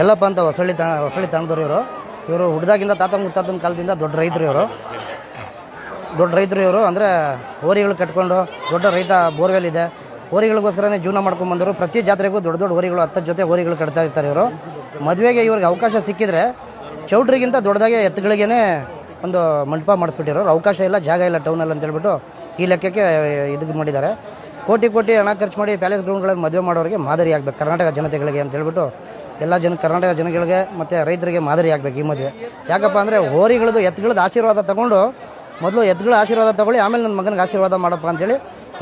ಎಲ್ಲಪ್ಪ ಅಂತ ಹೊಸಳ್ಳಿ ತ, ಹೊಸಳ್ಳಿ ತಂಡದವ್ರು ಇವರು. ಇವರು ಹುಡ್ದಾಗಿಂದ ತಾತ ಮುತ್ತಾತನ ಕಾಲದಿಂದ ದೊಡ್ಡ ರೈತರು ಇವರು. ದೊಡ್ಡ ರೈತರು ಇವರು ಅಂದರೆ ಹೋರಿಗಳು ಕಟ್ಕೊಂಡು ದೊಡ್ಡ ರೈತ ಬೋರ್ವೆಲ್ ಇದೆ ಹೋರಿಗಳಿಗೋಸ್ಕರನೇ ಜೀವನ ಮಾಡ್ಕೊಂಡು ಬಂದರು ಪ್ರತಿ ಜಾತ್ರೆಗೂ ದೊಡ್ಡ ದೊಡ್ಡ ಹೋರಿಗಳು ಹತ್ತು ಜೊತೆ ಹೋರಿಗಳು ಕಟ್ತಾ ಇರ್ತಾರೆ ಇವರು. ಮದುವೆಗೆ ಇವ್ರಿಗೆ ಅವಕಾಶ ಸಿಕ್ಕಿದ್ರೆ ಚೌಟ್ರಿಗಿಂತ ದೊಡ್ಡದಾಗೆ ಎತ್ತುಗಳಿಗೇ ಒಂದು ಮಂಟಪ ಮಾಡಿಸ್ಬಿಟ್ಟಿರೋರು ಅವಕಾಶ ಇಲ್ಲ, ಜಾಗ ಇಲ್ಲ ಟೌನಲ್ಲಿ ಅಂತೇಳ್ಬಿಟ್ಟು ಈ ಲೆಕ್ಕಕ್ಕೆ ಇದು ಮಾಡಿದ್ದಾರೆ. ಕೋಟಿ ಕೋಟಿ ಹಣ ಖರ್ಚು ಮಾಡಿ ಪ್ಯಾಲೇಸ್ ಗ್ರೌಂಡ್ಗಳಲ್ಲಿ ಮದುವೆ ಮಾಡೋರಿಗೆ ಮಾದರಿ ಆಗಬೇಕು ಕರ್ನಾಟಕ ಜನತೆಗಳಿಗೆ ಅಂತ ಹೇಳ್ಬಿಟ್ಟು ಎಲ್ಲ ಜನ ಕರ್ನಾಟಕ ಜನಗಳಿಗೆ ಮತ್ತು ರೈತರಿಗೆ ಮಾದರಿ ಆಗಬೇಕು ಈ ಮದುವೆ ಯಾಕಪ್ಪ ಅಂದರೆ ಹೋರಿಗಳದ್ದು ಎತ್ತುಗಳದ್ದು ಆಶೀರ್ವಾದ ತಗೊಂಡು ಮೊದಲು ಎತ್ತುಗಳ ಆಶೀರ್ವಾದ ತಗೊಳ್ಳಿ, ಆಮೇಲೆ ನನ್ನ ಮಗನಿಗೆ ಆಶೀರ್ವಾದ ಮಾಡಪ್ಪ ಅಂತೇಳಿ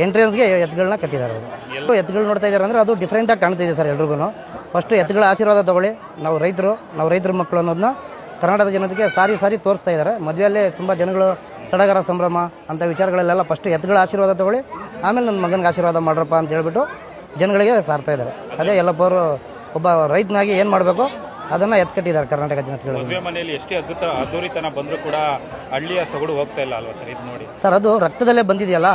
ಎಂಟ್ರೆನ್ಸ್ಗೆ ಎತ್ತುಗಳನ್ನ ಕಟ್ಟಿದ್ದಾರೆ ಅವರು. ಎತ್ತುಗಳು ನೋಡ್ತಾ ಇದ್ದಾರೆ ಅಂದರೆ ಅದು ಡಿಫ್ರೆಂಟಾಗಿ ಕಾಣ್ತಿದೆ ಸರ್ ಎಲ್ರಿಗೂ ಫಸ್ಟು ಎತ್ತುಗಳ ಆಶೀರ್ವಾದ ತಗೊಳ್ಳಿ, ನಾವು ರೈತರು, ನಾವು ರೈತರ ಮಕ್ಕಳು ಅನ್ನೋದನ್ನ ಕರ್ನಾಟಕದ ಜನತೆಗೆ ಸಾರಿ ಸಾರಿ ತೋರಿಸ್ತಾ ಇದ್ದಾರೆ. ಮದುವೆಯಲ್ಲಿ ತುಂಬ ಜನಗಳು ಸಡಗರ ಸಂಭ್ರಮ ಅಂತ ವಿಚಾರಗಳಲ್ಲೆಲ್ಲ ಫಸ್ಟ್ ಎತ್ತುಗಳ ಆಶೀರ್ವಾದ ತಗೊಳ್ಳಿ, ಆಮೇಲೆ ನನ್ನ ಮಗನಿಗೆ ಆಶೀರ್ವಾದ ಮಾಡ್ರಪ್ಪ ಅಂತ ಹೇಳ್ಬಿಟ್ಟು ಜನಗಳಿಗೆ ಸಾರ್ತಾ ಇದ್ದಾರೆ. ಅದೇ ಎಲ್ಲಪ್ಪ ಅವರು ಒಬ್ಬ ರೈತನಾಗಿ ಏನು ಮಾಡಬೇಕು? ಅದನ್ನು ಎತ್ಕಟ್ಟಿದ್ದಾರೆ ಕರ್ನಾಟಕ ಜನತೆ ಮದುವೆ ಮನೆಯಲ್ಲಿ ಎಷ್ಟೇ ಅದ್ಭುತ ಅದ್ದೂರಿತನ ಬಂದರೂ ಕೂಡ ಹಳ್ಳಿಯ ಸೊಗಡು ಹೋಗ್ತಾ ಇಲ್ಲ ಅಲ್ವಾ ಸರ್? ಇದು ನೋಡಿ. ಸರ್ ಅದು ರಕ್ತದಲ್ಲೇ ಬಂದಿದೆಯಲ್ಲ?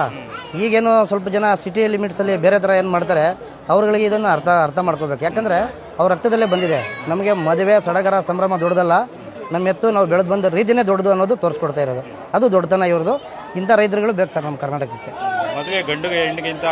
ಈಗೇನು ಸ್ವಲ್ಪ ಜನ ಸಿಟಿ ಲಿಮಿಟ್ಸಲ್ಲಿ ಬೇರೆ ಥರ ಏನು ಮಾಡ್ತಾರೆ ಅವ್ರುಗಳಿಗೆ ಇದನ್ನು ಅರ್ಥ ಅರ್ಥ ಮಾಡ್ಕೋಬೇಕು. ಯಾಕಂದರೆ ಅವ್ರ ರಕ್ತದಲ್ಲೇ ಬಂದಿದೆ. ನಮಗೆ ಮದುವೆ ಸಡಗರ ಸಂಭ್ರಮ ದೊಡ್ಡದಲ್ಲ. ನಮ್ಮ ಎತ್ತು ನಾವು ಬೆಳೆದು ಬಂದ ರೀತಿನೇ ದೊಡ್ಡದು ಅನ್ನೋದು ತೋರಿಸ್ಕೊಡ್ತಾ ಇರೋದು. ಅದು ದೊಡ್ಡತನ ಇವ್ರದ್ದು. ಇಂಥ ರೈತರುಗಳು ಬೇಕು ಸರ್ ನಮ್ಮ ಕರ್ನಾಟಕಕ್ಕೆ. ಮದುವೆ ಗಂಡು ಹೆಣ್ಣಿಗಿಂತ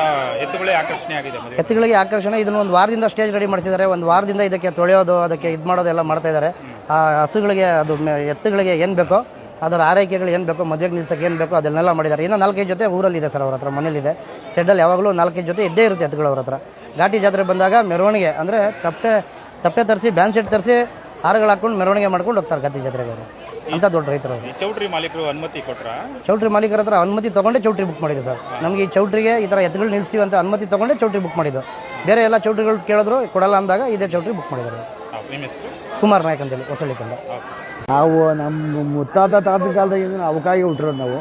ಎತ್ತುಗಳೇ ಆಕರ್ಷಣೆ ಆಗಿದೆ ಎತ್ತುಗಳಿಗೆ ಆಕರ್ಷಣೆ, ಇದನ್ನು ಒಂದು ವಾರದಿಂದ ಸ್ಟೇಜ್ ರೆಡಿ ಮಾಡ್ತಿದ್ದಾರೆ. ಒಂದು ವಾರದಿಂದ ಇದಕ್ಕೆ ತೊಳೆಯೋದು, ಅದಕ್ಕೆ ಇದು ಮಾಡೋದು ಎಲ್ಲ ಮಾಡ್ತಾ ಇದ್ದಾರೆ. ಆ ಹಸುಗಳಿಗೆ, ಅದು ಮೆ- ಎತ್ತುಗಳಿಗೆ ಏನು ಬೇಕೋ, ಅದರ ಆರೈಕೆಗಳು ಏನು ಬೇಕೋ, ಮದುವೆಗೆ ನಿಲ್ಸಕ್ಕೆ ಏನು ಬೇಕೋ ಅದನ್ನೆಲ್ಲ ಮಾಡಿದ್ದಾರೆ. ಇನ್ನು ನಾಲ್ಕೈದು ಜೊತೆ ಊರಲ್ಲಿದೆ ಸರ್ ಅವ್ರ ಹತ್ರ, ಮನೇಲಿದೆ. ಸೆಡ್ಡಲ್ಲಿ ಯಾವಾಗಲೂ ನಾಲ್ಕೈದು ಜೊತೆ ಇದ್ದೇ ಇರುತ್ತೆ ಎತ್ತುಗಳು ಅವ್ರ ಹತ್ರ. ಘಾಟಿ ಜಾತ್ರೆ ಬಂದಾಗ ಮೆರವಣಿಗೆ, ಅಂದರೆ ತಪ್ಪೆ ತಪ್ಪೆ ತರಿಸಿ, ಬ್ಯಾನ್ ಸೆಟ್ ತರಿಸಿ, ಹಾರಗಳು ಹಾಕೊಂಡು ಮೆರವಣಿಗೆ ಮಾಡ್ಕೊಂಡು ಹೋಗ್ತಾರೆ ಘಾಟಿ ಜಾತ್ರೆಗೆ ಅವರು. ಅಂತ ದೊಡ್ಡ ರೈತರು. ಅವರು ಚೌಟ್ರಿ ಮಾಲೀಕರು ಅನುಮತಿ ಕೊಟ್ಟರೆ ಚೌಟ್ರಿ ಮಾಲೀಕರ ಹತ್ರ ಅನುಮತಿ ತೊಗೊಂಡೇ ಚೌಟ್ರಿ ಬುಕ್ ಮಾಡಿದ್ದು ಸರ್. ನಮಗೆ ಈ ಚೌಟ್ರಿಗೆ ಈ ಥರ ಎತ್ತುಗಳು ನಿಲ್ಲಿಸ್ತೀವಿ ಅಂತ ಅನುಮತಿ ತೊಗೊಂಡೇ ಚೌಟ್ರಿ ಬುಕ್ ಮಾಡಿದ್ದು. ಬೇರೆ ಎಲ್ಲ ಚೌಟ್ರಿಗಳು ಕೇಳಿದ್ರು ಕೊಡಲ್ಲ ಅಂದಾಗ ಇದೇ ಚೌಟ್ರಿ ಬುಕ್ ಮಾಡಿದ್ರು. ನಿಮ್ಮ ಹೆಸರು? ಕುಮಾರ್ ನಾಯಕ್ ಅಂತೇಳಿ ಹೊಸಳ್ಳಿ ತಂಡ ನಾವು ನಮ್ಮ ಮುತ್ತಾತ ತಾತ ಕಾಲದಾಗ ಅವಕಾಯಿ ಅವಕಾಗಿ ಹುಟ್ಟಿರೋದು ನಾವು.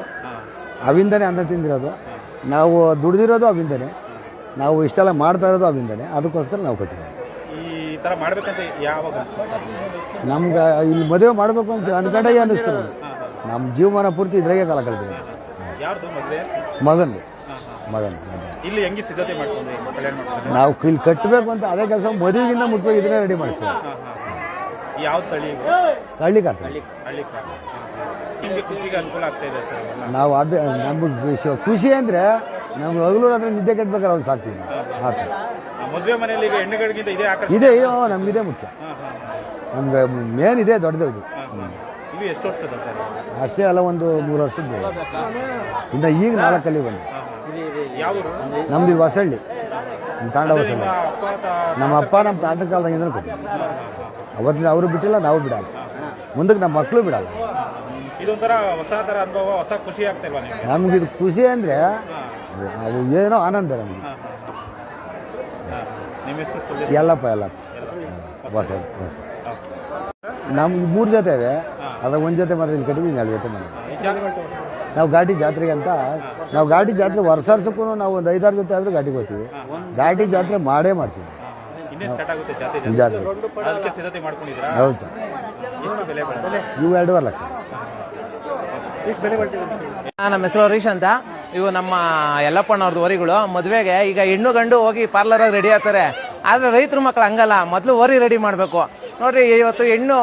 ಅವಿಂದನೆ ಅನ್ನ ತಿಂದಿರೋದು. ನಾವು ದುಡಿದಿರೋದು ಅವಿಂದನೆ. ನಾವು ಇಷ್ಟೆಲ್ಲ ಮಾಡ್ತಾ ಇರೋದು ಅವಿಂದನೆ. ಅದಕ್ಕೋಸ್ಕರ ನಾವು ಕಟ್ಟಿರೋದು. ಈ ಥರ ಮಾಡ್ಬೇಕಂತ ಯಾವಾಗ? ನಮ್ಗೆ ಇಲ್ಲಿ ಮದುವೆ ಮಾಡಬೇಕು ಅಂತ ಅನ್ಕೊಂಡಾಗೆ ಅನ್ನಿಸ್ತು. ನಮ್ಮ ಜೀವಮಾನ ಪೂರ್ತಿ ಇದ್ರಾಗೆ ಕಾಲ ಕಳ್ತೀವಿ ಯಾರ್ದು ಮದುವೆ? ಮಗಂದು ಮಗನ್ ಇಲ್ಲಿ ಹೆಂಗೆ ಸಿದ್ಧತೆ ಮಾಡ್ಕೊಂಡ್ರಿ? ಕಲ್ಯಾಣ ಮಾಡ್ಕೊಂಡ್ರಿ? ನಾವು ಇಲ್ಲಿ ಕಟ್ಟಬೇಕು ಅಂತ ಅದೇ ಕೆಲಸ ಮದುವೆಗಿಂತ ಮುಖ್ಯವಾಗಿ ಇದನ್ನೇ ರೆಡಿ ಮಾಡ್ತೀವಿ ಯಾವ ತಳಿ ಹಳ್ಳಿ ಕಾಡ್ತೀವಿ ಹಳ್ಳಿ ಕಾರ್ ನಿಮಗೆ ಖುಷಿಗೆ ಅನುಕೂಲ ಆಗ್ತಾ ಇದೆ ಸರ್ ನಾವು ಅದೇ ನಮಗೆ ಖುಷಿ ಅಂದ್ರೆ ನಮ್ಗೆ ಹಗಲು ರಾತ್ರಿ ನಿದ್ದೆ ಕಟ್ಬೇಕಾದ್ರೆ ಅವ್ನು ಸಾಕ್ತೀವಿ ನಾವು. ಆ ಥರ ಆ ಮದುವೆ ಮನೆಯಲ್ಲಿ ಈಗ ಹೆಣ್ಣುಗಳಿಗಿಂತ ಇದೇ ಆಕರ್ಷಣೆ ಇದೆ ನಮಗಿದೆ ಮುಖ್ಯ. ನಮ್ಗೆ ಮೇನ್ ಇದೆ ದೊಡ್ಡದು ಇದು ಇದು ಎಷ್ಟು ವರ್ಷದ ಸರ್? ಅಷ್ಟೇ ಅಲ್ಲ ಒಂದು ಮೂರು ವರ್ಷದ್ದು. ಇನ್ನು ಈಗ ನಾಲ್ಕಲ್ಲಿ ಬಂದು. ಯಾವ ಊರು ನಮ್ದು ಇಲ್ಲಿ ಹೊಸಳ್ಳಿ. ಇಲ್ಲಿ ತಾಂಡ ಹೊಸಳ್ಳಿ. ನಿಮ್ಮ ಅಪ್ಪ ತ- ನಮ್ಮ ಅಪ್ಪ ನಮ್ಮ ತಾತ ಕಾಲದಾಗಿಂದ ಕೊಟ್ಟಿದ್ವಿ. ಅವತ್ತಿನ ಅವರು ಬಿಟ್ಟಿಲ್ಲ ನಾವು ಬಿಡಲ್ಲ. ಮುಂದಕ್ಕೆ ನಮ್ಮ ಮಕ್ಕಳು ಬಿಡಲ್ಲ. ಇದೊಂಥರ ಹೊಸ ಥರ ಅನುಭವ ಹೊಸ ಖುಷಿ ಆಗ್ತಿಲ್ವಾ ನಿಮಗೆ? ನಮ್ಗೆ ಇದು ಖುಷಿ ಅಂದರೆ ಅದು ಏನೋ ಆನಂದ ನಮಗೆ. ಎಲ್ಲಪ್ಪ ಎಲ್ಲಪ್ಪ ಹೊಸ ಹೊಸ ನಮ್ಗೆ ಮೂರು ಜೊತೆ ಇವೆ ಅದಾಗ ಒಂದು ಜೊತೆ ಮಾತ್ರ ಇಲ್ಲಿ ಕಟ್ಟಿದ್ದೀನಿ ಎರಡು ಜೊತೆ ಮನೆ ನಾವು ಗಾಡಿ ಜಾತ್ರೆಗೆ ಅಂತ ನಾವು ಗಾಡಿ ಜಾತ್ರೆ ವರ್ಷ ವರ್ಷಕ್ಕೂ ನಾವು ಒಂದು ಐದಾರು ಜೊತೆ ಆದರೂ ಘಾಟಿಗೆ ಹೋಗ್ತೀವಿ. ಗಾಡಿ ಜಾತ್ರೆ ಮಾಡೇ ಮಾಡ್ತೀವಿ. ಜಾತ್ರೆ ಹೌದು ಸರ್. ಇವು ಎರಡೂವರೆ ಲಕ್ಷ. ನಮ್ಮ ಹೆಸರು ಹರೀಶ್ ಅಂತ. ಇವು ನಮ್ಮ ಯಲ್ಲಪ್ಪನವ್ರದ್ದು ವರಿಗಳು. ಮದುವೆಗೆ ಈಗ ಹೆಣ್ಣು ಗಂಡು ಹೋಗಿ ಪಾರ್ಲರ್ ರೆಡಿ ಆಗ್ತಾರೆ. ಆದರೆ ರೈತರ ಮಕ್ಕಳು ಹಂಗಲ್ಲ, ಮೊದಲು ಓರಿ ರೆಡಿ ಮಾಡಬೇಕು. ನೋಡ್ರಿ, ಇವತ್ತು ಹೆಣ್ಣು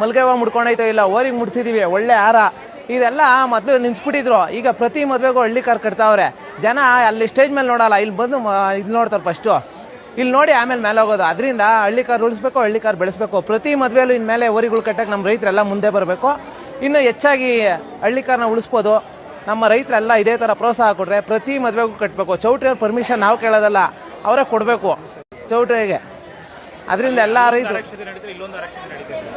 ಮಲ್ಗೆವ ಮುಡ್ಕೊಂಡೈತೋ ಇಲ್ಲ ಓರಿಗೆ ಮುಡ್ಸಿದೀವಿ, ಒಳ್ಳೆ ಹಾರ ಇದೆಲ್ಲ ಮೊದಲು ನಿನ್ಸ್ಬಿಟ್ಟಿದ್ರು ಈಗ ಪ್ರತಿ ಮದುವೆಗೂ ಹಳ್ಳಿ ಕಾರ್ ಕಟ್ತಾವ್ರೆ. ಜನ ಅಲ್ಲಿ ಸ್ಟೇಜ್ ಮೇಲೆ ನೋಡಲ್ಲ, ಇಲ್ಲಿ ಬಂದು ಇದು ನೋಡ್ತಾರೆ ಫಸ್ಟು ಇಲ್ಲಿ ನೋಡಿ ಆಮೇಲೆ ಮೇಲೆ ಹೋಗೋದು. ಅದರಿಂದ ಹಳ್ಳಿ ಕಾರ್ ಉಳಿಸ್ಬೇಕು, ಹಳ್ಳಿ ಕಾರ್ ಬೆಳೆಸ್ಬೇಕು. ಪ್ರತಿ ಮದುವೆಯಲ್ಲೂ ಇನ್ಮೇಲೆ ಓರಿಗಳು ಕಟ್ಟಕ್ಕೆ ನಮ್ಮ ರೈತರೆಲ್ಲ ಮುಂದೆ ಬರಬೇಕು. ಇನ್ನು ಹೆಚ್ಚಾಗಿ ಹಳ್ಳಿ ಕಾರ್ನ ಉಳಿಸ್ಬೋದು. ನಮ್ಮ ರೈತರೆಲ್ಲ ಇದೇ ಥರ ಪ್ರೋತ್ಸಾಹ ಕೊಟ್ಟರೆ ಪ್ರತಿ ಮದುವೆಗೂ ಕಟ್ಟಬೇಕು ಚೌಟ್ರಿಯವ್ರ ಪರ್ಮಿಷನ್ ನಾವು ಕೇಳೋದಲ್ಲ ಅವರೇ ಕೊಡಬೇಕು. ಚೌಟ್ರಿಗೆ ಅದರಿಂದ ಎಲ್ಲ ರೈತರು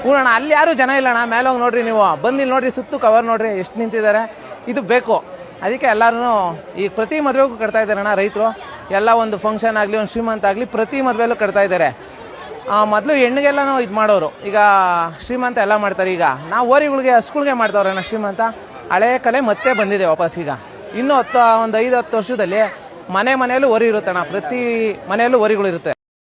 ಹೂಣಣ್ಣ ಅಲ್ಲಿ ಯಾರು ಜನ ಇಲ್ಲಣ್ಣ? ಮೇಲೆ ಹೋಗಿ ನೋಡ್ರಿ ನೀವು. ಬಂದು ಇಲ್ಲಿ ನೋಡ್ರಿ ಸುತ್ತು ಕವರ್ ನೋಡ್ರಿ ಎಷ್ಟು ನಿಂತಿದ್ದಾರೆ. ಇದು ಬೇಕು. ಅದಕ್ಕೆ ಎಲ್ಲರೂ ಈ ಪ್ರತಿ ಮದುವೆಗೂ ಕಟ್ತಾ ಇದ್ದಾರೆ ಅಣ್ಣ ರೈತರು. ಎಲ್ಲ ಒಂದು ಫಂಕ್ಷನ್ ಆಗಲಿ ಒಂದು ಶ್ರೀಮಂತ ಆಗಲಿ ಪ್ರತಿ ಮದುವೆಲ್ಲೂ ಕಟ್ತಾ ಇದ್ದಾರೆ. ಮೊದಲು ಹೆಣ್ಣಿಗೆಲ್ಲನೂ ಇದು ಮಾಡೋರು. ಈಗ ಶ್ರೀಮಂತ ಎಲ್ಲ ಮಾಡ್ತಾರೆ ಈಗ. ನಾವು ಓರಿಗಳಿಗೆ ಹಸ್ಗಳಿಗೆ ಮಾಡ್ತಾವ್ರಣ್ಣ ಶ್ರೀಮಂತ. ಹಳೆ ಕಲೆ ಮತ್ತೆ ಬಂದಿದೆ ವಾಪಸ್ ಈಗ. ಇನ್ನು ಹತ್ತು, ಒಂದು ಐದು, ಹತ್ತು ವರ್ಷದಲ್ಲಿ ಮನೆ ಮನೆಯಲ್ಲೂ ಒರಿ ಇರುತ್ತಣ್ಣ. ಪ್ರತಿ ಮನೆಯಲ್ಲೂ ಒರಿಗಳು ಇರುತ್ತೆ.